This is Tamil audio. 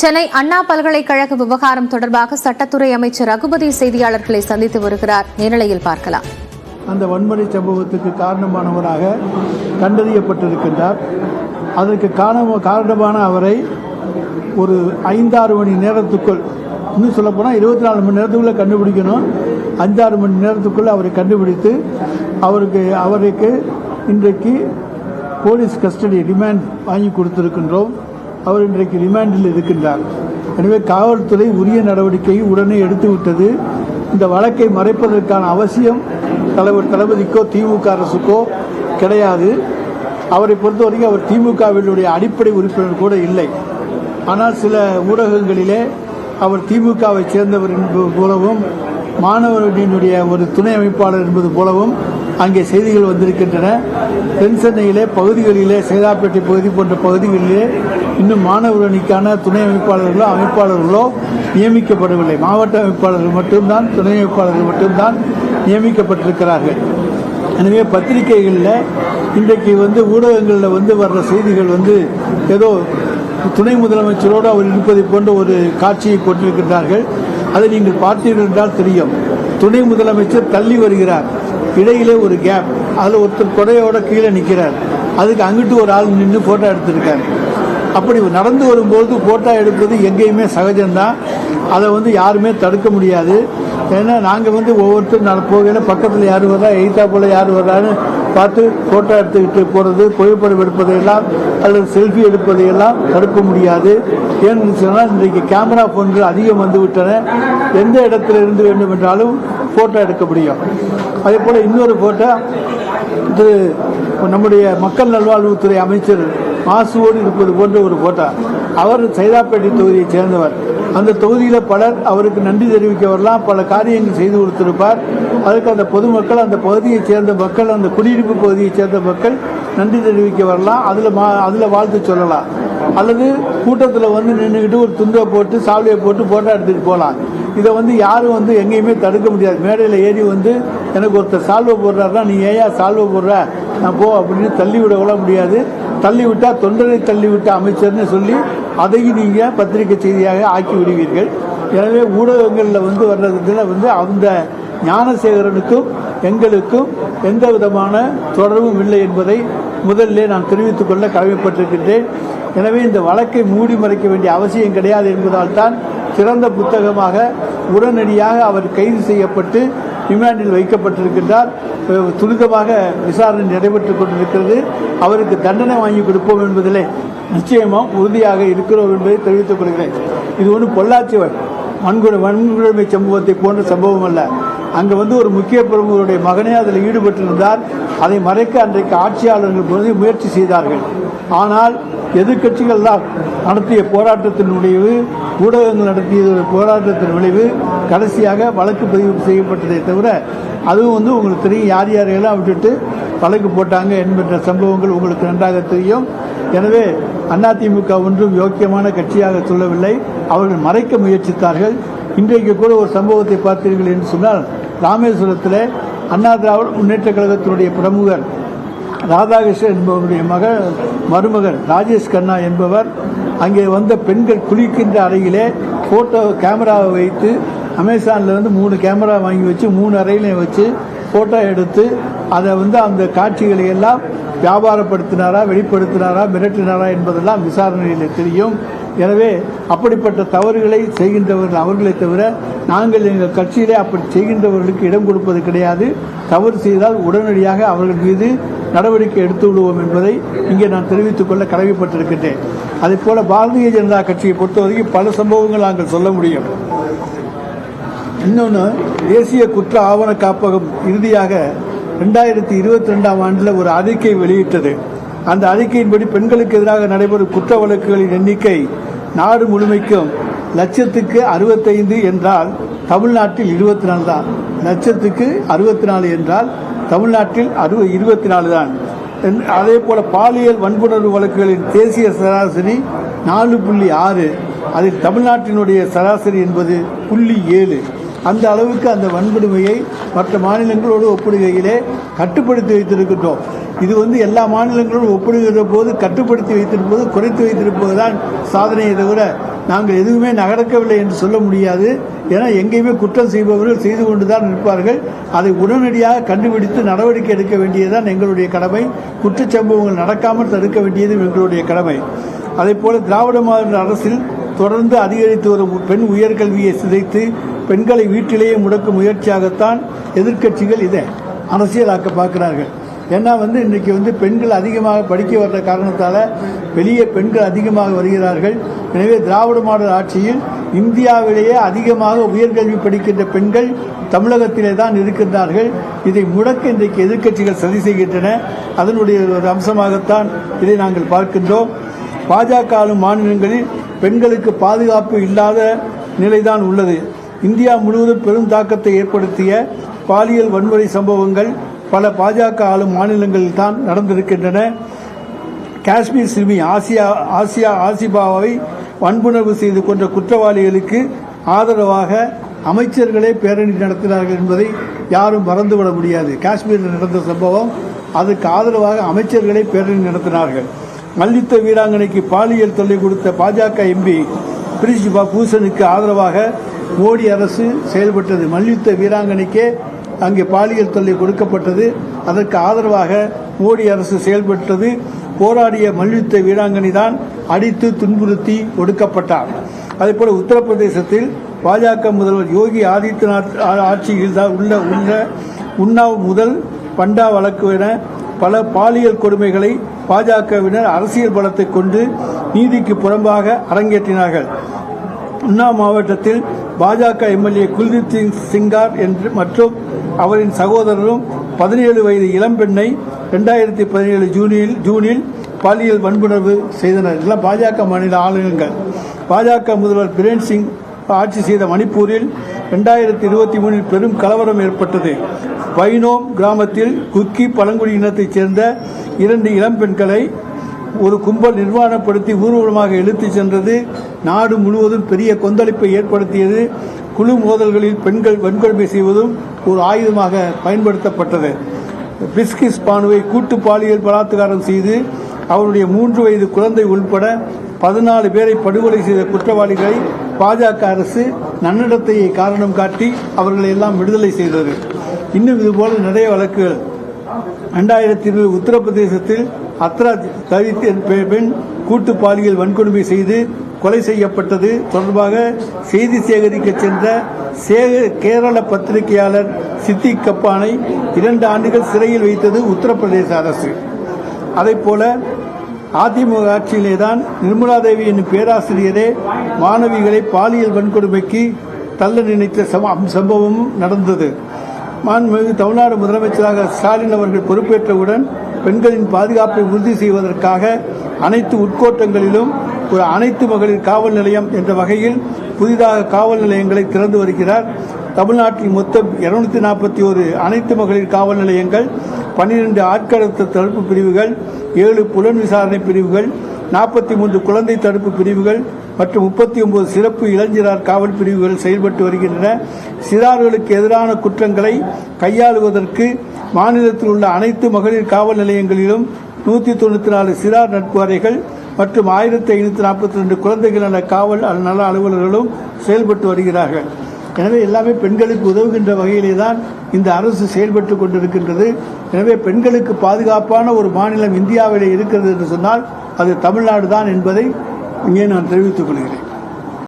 சென்னை அண்ணா பல்கலைக்கழக விவகாரம் தொடர்பாக சட்டத்துறை அமைச்சர் ரகுபதி செய்தியாளர்களை சந்தித்து வருகிறார். நேரலையில் பார்க்கலாம். அந்த வன்முறை சம்பவத்துக்கு காரணமானவராக கண்டறியப்பட்டிருக்கின்றார். அதற்கு காரணமான அவரை ஒரு ஐந்தாறு மணி நேரத்துக்குள் இன்னும் சொல்லப்போனால் இருபத்தி நாலு மணி நேரத்துக்குள்ளே கண்டுபிடிக்கணும். அஞ்சாறு மணி நேரத்துக்குள்ளே அவரை கண்டுபிடித்து அவருக்கு அவருக்கு இன்றைக்கு போலீஸ் கஸ்டடி ரிமாண்ட் வாங்கி கொடுத்திருக்கின்றோம். அவர் இன்றைக்கு ரிமாண்டில் இருக்கின்றார். எனவே காவல்துறை உரிய நடவடிக்கையை உடனே எடுத்துவிட்டது. இந்த வழக்கை மறைப்பதற்கான அவசியம் தலைவர் தளபதிக்கோ திமுக அரசுக்கோ கிடையாது. அவரை பொறுத்தவரைக்கும் அவர் திமுகவினுடைய அடிப்படை உறுப்பினர் கூட இல்லை. ஆனால் சில ஊடகங்களிலே அவர் திமுகவை சேர்ந்தவர் என்பது போலவும் மாணவர்களினுடைய ஒரு துணை அமைப்பாளர் என்பது போலவும் அங்கே செய்திகள் வந்திருக்கின்றன. தென் சென்னையிலே பகுதிகளிலே சேதாப்பேட்டை பகுதி போன்ற பகுதிகளிலே இன்னும் மாணவர் அணிக்கான துணை அமைப்பாளர்களோ அமைப்பாளர்களோ நியமிக்கப்படவில்லை. மாவட்ட அமைப்பாளர்கள் மட்டும்தான் துணை அமைப்பாளர்கள் மட்டும்தான் நியமிக்கப்பட்டிருக்கிறார்கள். எனவே பத்திரிகைகளில் இன்றைக்கு வந்து ஊடகங்களில் வந்து வர்ற செய்திகள் வந்து ஏதோ துணை முதலமைச்சரோடு அவர் இருப்பதை போன்ற ஒரு காட்சியை கொண்டிருக்கின்றார்கள் அதை நீங்கள் பார்த்தீர்கள் என்றால் தெரியும். துணை முதலமைச்சர் தள்ளி வருகிறார். இடையிலே ஒரு கேப் அதில் ஒருத்தர் கொடையோட கீழே நிற்கிறார் அதுக்கு அங்கிட்டு ஒரு ஆள் நின்று ஃபோட்டோ எடுத்திருக்காரு. அப்படி நடந்து வரும்போது ஃபோட்டோ எடுப்பது எங்கேயுமே சகஜம்தான். அதை வந்து யாருமே தடுக்க முடியாது. ஏன்னா நாங்கள் வந்து ஒவ்வொருத்தரும் நான் போகையில் பக்கத்தில் யார் வர்றா எய்தா போல் யார் வர்றான்னு பார்த்து ஃபோட்டோ எடுத்துக்கிட்டு போகிறது புகைப்படம் எடுப்பதையெல்லாம் அல்லது செல்ஃபி எடுப்பதையெல்லாம் தடுக்க முடியாது. ஏன்னு சொன்னால் இன்றைக்கு கேமரா ஃபோன்கள் அதிகம் வந்து விட்டன. எந்த இடத்துல இருந்து வேண்டும் என்றாலும் ஃபோட்டோ எடுக்க முடியும். அதே போல் இன்னொரு ஃபோட்டோ இது நம்முடைய மக்கள் நல்வாழ்வுத்துறை அமைச்சர் மாசுவோடு இருப்பது போன்ற ஒரு போட்டோ அவர் சைதாப்பேட்டை தொகுதியைச் சேர்ந்தவர். அந்த தொகுதியில் பலர் அவருக்கு நன்றி தெரிவிக்க வரலாம் பல காரியங்கள் செய்து கொடுத்திருப்பார். அதுக்கு அந்த பொதுமக்கள் அந்த பகுதியைச் சேர்ந்த மக்கள் அந்த குடியிருப்பு பகுதியைச் சேர்ந்த மக்கள் நன்றி தெரிவிக்க வரலாம் அதில் மா அதில் வாழ்த்து சொல்லலாம். அல்லது கூட்டத்தில் வந்து நின்றுக்கிட்டு ஒரு துண்டை போட்டு சாவலியை போட்டு போட்டோ எடுத்துகிட்டு போகலாம் இதை வந்து யாரும் வந்து எங்கேயுமே தடுக்க முடியாது. மேடையில் ஏறி வந்து எனக்கு ஒருத்தர் சால்வை போடுறாருன்னா நீ ஏயா சால்வை போடுற? நான் போ அப்படின்னு தள்ளி விட முடியாது. தள்ளிவிட்டால் தொண்டரை தள்ளிவிட்ட அமைச்சர்னு சொல்லி அதையும் நீங்கள் பத்திரிகை செய்தியாக ஆக்கி விடுவீர்கள் எனவே ஊடகங்களில் வந்து வர்றதுல வந்து அந்த ஞானசேகரனுக்கும் எங்களுக்கும் எந்த விதமான தொடர்பும் இல்லை என்பதை முதல்ல நான் தெரிவித்துக் கொள்ள கடமைப்பட்டிருக்கின்றேன். எனவே இந்த வழக்கை மூடி மறைக்க வேண்டிய அவசியம் கிடையாது என்பதால் தான் சிறந்த புத்தகமாக உடனடியாக அவர் கைது செய்யப்பட்டு ரிமாண்டில் வைக்கப்பட்டிருக்கின்றார். துரிதமாக விசாரணை நடைபெற்றுக் கொண்டிருக்கிறது. அவருக்கு தண்டனை வாங்கி கொடுப்போம் என்பதிலே நிச்சயமாக உறுதியாக இருக்கிறோம் என்பதை தெரிவித்துக் கொள்கிறேன். இது ஒன்று பொள்ளாச்சி வ- வன்கொடு வன்கொடுமை சம்பவத்தை போன்ற சம்பவம் அல்ல. அங்கே வந்து ஒரு முக்கிய பிரமுகருடைய மகனே அதில் ஈடுபட்டிருந்தார். அதை மறைக்க அன்றைக்கு ஆட்சியாளர்கள் முயற்சி செய்தார்கள். ஆனால் எதிர்கட்சிகள் தான் நடத்திய போராட்டத்தின் விளைவு ஊடகங்கள் நடத்திய போராட்டத்தின் விளைவு கடைசியாக வழக்கு பதிவு செய்யப்பட்டதை தவிர அதுவும் வந்து உங்களுக்கு தெரியும் யார் யாரையெல்லாம் விட்டுட்டு வழக்கு போட்டாங்க என்கின்ற சம்பவங்கள் உங்களுக்கு நன்றாக தெரியும். எனவே அதிமுக ஒன்றும் யோக்கியமான கட்சியாக சொல்லவில்லை. அவர்கள் மறைக்க முயற்சித்தார்கள். இன்றைக்கு கூட ஒரு சம்பவத்தை பார்த்தீர்கள் என்று சொன்னால் ராமேஸ்வரத்தில் அண்ணா திராவிட முன்னேற்ற கழகத்தினுடைய பிரமுகர் ராதாகிருஷ்ணன் என்பவருடைய மகன் மருமகன் ராஜேஷ் கண்ணா என்பவர் அங்கே வந்த பெண்கள் குளிக்கின்ற அறையிலே ஃபோட்டோ கேமராவை வைத்து அமேசானில் வந்து மூணு கேமரா வாங்கி வச்சு மூணு அறையிலையும் வச்சு ஃபோட்டோ எடுத்து அதை வந்து அந்த காட்சிகளை எல்லாம் வியாபாரப்படுத்தினாரா வெளிப்படுத்தினாரா மிரட்டினாரா என்பதெல்லாம் விசாரணையில் தெரியும். எனவே அப்படிப்பட்ட தவறுகளை செய்கின்றவர்கள் அவர்களை தவிர நாங்கள் எங்கள் கட்சியிலே அப்படி செய்கின்றவர்களுக்கு இடம் கொடுப்பது கிடையாது. தவறு செய்தால் உடனடியாக அவர்கள் மீது நடவடிக்கை எடுத்து விடுவோம் என்பதை இங்கே நான் தெரிவித்துக் கொள்ள கடமைப்பட்டிருக்கின்றேன். அதே போல பாரதிய ஜனதா கட்சியை பொறுத்தவரைக்கும் பல சம்பவங்கள் நாங்கள் சொல்ல முடியும். இன்னொன்று தேசிய குற்ற ஆவண காப்பகம் இறுதியாக ரெண்டாயிரத்தி இருபத்தி ரெண்டாம் ஆண்டில் ஒரு அறிக்கை வெளியிட்டது. அந்த அறிக்கையின்படி பெண்களுக்கு எதிராக நடைபெறும் குற்ற வழக்குகளின் எண்ணிக்கை நாடு முழுமைக்கும் லட்சத்துக்கு அறுபத்தைந்து என்றால் தமிழ்நாட்டில் இருபத்தி நாலு தான். லட்சத்துக்கு அறுபத்தி நாலு என்றால் தமிழ்நாட்டில் அறுப இருபத்தி நாலு தான். என்- அதே போல பாலியல் வன்புணர்வு வழக்குகளின் தேசிய சராசரி நாலு புள்ளி ஆறு. அதில் தமிழ்நாட்டினுடைய சராசரி என்பது புள்ளி ஏழு. அந்த அளவுக்கு அந்த வன்கொடுமையை மற்ற மாநிலங்களோடு ஒப்பிடுகையிலே கட்டுப்படுத்தி வைத்திருக்கின்றோம். இது வந்து எல்லா மாநிலங்களோடு ஒப்பிடுகிற போது கட்டுப்படுத்தி வைத்திருப்பது குறைத்து வைத்திருப்பது தான் சாதனையை தவிர நாங்கள் எதுவுமே நகரக்கவில்லை என்று சொல்ல முடியாது. ஏன்னா எங்கேயுமே குற்றம் செய்பவர்கள் செய்து கொண்டு தான் இருப்பார்கள் அதை உடனடியாக கண்டுபிடித்து நடவடிக்கை எடுக்க வேண்டியதுதான் எங்களுடைய கடமை. குற்றச்சம்பவங்கள் நடக்காமல் தடுக்க வேண்டியது எங்களுடைய கடமை. அதே போல திராவிட மாநில அரசில் தொடர்ந்து அதிகரித்து வரும் பெண் உயர்கல்வியை சிதைத்து பெண்களை வீட்டிலேயே முடக்கும் முயற்சியாகத்தான் எதிர்க்கட்சிகள் இதை அரசியலாக்க பார்க்கிறார்கள். ஏன்னா வந்து இன்றைக்கி வந்து பெண்கள் அதிகமாக படிக்க வர்ற காரணத்தால் வெளியே பெண்கள் அதிகமாக வருகிறார்கள். எனவே திராவிட மாடல் ஆட்சியில் இந்தியாவிலேயே அதிகமாக உயர்கல்வி படிக்கின்ற பெண்கள் தமிழகத்திலே தான் இருக்கின்றார்கள். இதை முடக்க இன்றைக்கு எதிர்க்கட்சிகள் சதி செய்கின்றன. அதனுடைய ஒரு அம்சமாகத்தான் இதை நாங்கள் பார்க்கின்றோம். பாஜக ஆளும் மாநிலங்களில் பெண்களுக்கு பாதுகாப்பு இல்லாத நிலைதான் உள்ளது. இந்தியா முழுவதும் பெரும் தாக்கத்தை ஏற்படுத்திய பாலியல் வன்முறை சம்பவங்கள் பல பாஜக ஆளும் மாநிலங்களில் தான் நடந்திருக்கின்றன. காஷ்மீர் சிறுமி ஆசியா ஆசியா ஆசிபாவை வன்புணர்வு செய்து கொண்ட குற்றவாளிகளுக்கு ஆதரவாக அமைச்சர்களே பேரணி நடத்தினார்கள் என்பதை யாரும் மறந்துவிட முடியாது. காஷ்மீரில் நடந்த சம்பவம் அதுக்கு ஆதரவாக அமைச்சர்களே பேரணி நடத்தினார்கள். மல்யுத்த வீராங்கனைக்கு பாலியல் தொல்லை கொடுத்த பாஜக எம்பி பிரிஜிபா பூஷனுக்கு ஆதரவாக மோடி அரசு செயல்பட்டது. மல்யுத்த வீராங்கனைக்கே அங்கே பாலியல் தொல்லை கொடுக்கப்பட்டது. அதற்கு ஆதரவாக மோடி அரசு செயல்பட்டது. போராடிய மல்யுத்த வீராங்கனை தான் அடித்து துன்புறுத்தி ஒடுக்கப்பட்டார். அதேபோல் உத்தரப்பிரதேசத்தில் பாஜக முதல்வர் யோகி ஆதித்யநாத் ஆட்சியில் தான் உள்ள உள்ள உன்னாவ் முதல் பண்டா வழக்கு என பல பாலியல் கொடுமைகளை பாஜகவினர் அரசியல் பலத்தை கொண்டு நீதிக்கு புறம்பாக அரங்கேற்றினார்கள். உன்னா மாவட்டத்தில் பாஜக எம்எல்ஏ குல்தீப் சிங் சிங்கார் என்று மற்றும் அவரின் சகோதரரும் பதினேழு வயது இளம்பெண்ணை ரெண்டாயிரத்தி பதினேழு ஜூனில் ஜூனில் பாலியல் வன்புணர்வு செய்தனர். இதெல்லாம் பாஜக மாநில ஆளுநர்கள். பாஜக முதல்வர் பிரேன் சிங் ஆட்சி செய்த மணிப்பூரில் ரெண்டாயிரத்தி இருபத்தி மூணில் பெரும் கலவரம் ஏற்பட்டது. வைனோம் கிராமத்தில் குக்கி பழங்குடி இனத்தைச் சேர்ந்த இரண்டு இளம்பெண்களை ஒரு கும்பல் நிர்வாணப்படுத்தி ஊர்வலமாக இழுத்துச் சென்றது. நாடு முழுவதும் பெரிய கொந்தளிப்பை ஏற்படுத்தியது. குழு மோதல்களில் பெண்கள் வன்கொடுமை செய்வதும் ஒரு ஆயுதமாக பயன்படுத்தப்பட்டது. பிஸ்கிஸ் பானுவை கூட்டு பாலியல் பலாத்காரம் செய்து அவருடைய மூன்று வயது குழந்தை உள்பட பதினாலு பேரை படுகொலை செய்த குற்றவாளிகளை பாஜக அரசு நன்னடத்தையை காரணம் காட்டி அவர்களை எல்லாம் விடுதலை செய்தது. இன்னும் இதுபோல நிறைய வழக்குகள். ரெண்டாயிரத்தி இருபது உத்தரப்பிரதேசத்தில் அத்ரா தலித் பெண் கூட்டு பாலியல் வன்கொடுமை செய்து கொலை செய்யப்பட்டது தொடர்பாக செய்தி சேகரிக்க சென்ற சேக கேரள பத்திரிகையாளர் சித்திக் கப்பானை இரண்டு ஆண்டுகள் சிறையில் வைத்தது உத்தரப்பிரதேச அரசு. அதே போல அதிமுக ஆட்சியிலே தான் நிர்மலா தேவி என்னும் பேராசிரியரே மாணவிகளை பாலியல் வன்கொடுமைக்கு தள்ள நினைத்த சம- சம்பவமும் நடந்தது. மாண்புமிகு தமிழ்நாடு முதலமைச்சராக ஸ்டாலின் அவர்கள் பொறுப்பேற்றவுடன் பெண்களின் பாதுகாப்பை உறுதி செய்வதற்காக அனைத்து உட்கோட்டங்களிலும் ஒரு அனைத்து மகளிர் காவல் நிலையம் என்ற வகையில் புதிதாக காவல் நிலையங்களை திறந்து வருகிறார். தமிழ்நாட்டில் மொத்தம் இருநூத்தி நாற்பத்தி ஒரு அனைத்து மகளிர் காவல் நிலையங்கள் பன்னிரண்டு ஆட்கடத்த தடுப்பு பிரிவுகள் ஏழு புலன் விசாரணை பிரிவுகள் நாற்பத்தி மூன்று குழந்தை தடுப்பு பிரிவுகள் மற்றும் முப்பத்தி ஒன்பது சிறப்பு இளைஞரார் காவல் பிரிவுகள் செயல்பட்டு வருகின்றன. சிறார்களுக்கு எதிரான குற்றங்களை கையாளுவதற்கு மாநிலத்தில் உள்ள அனைத்து மகளிர் காவல் நிலையங்களிலும் நூற்றி தொண்ணூற்றி நாலு சிறார் நட்பு அறைகள் மற்றும் ஆயிரத்தி ஐநூற்றி நாற்பத்தி ரெண்டு குழந்தைகள் நல காவல் நல அலுவலர்களும் செயல்பட்டு வருகிறார்கள். எனவே எல்லாமே பெண்களுக்கு உதவுகின்ற வகையிலே தான் இந்த அரசு செயல்பட்டு கொண்டிருக்கின்றது. எனவே பெண்களுக்கு பாதுகாப்பான ஒரு மாநிலம் இந்தியாவிலே இருக்கிறது என்று சொன்னால் அது தமிழ்நாடு தான் என்பதை இங்கே நான் தெரிவித்துக் கொள்கிறேன்.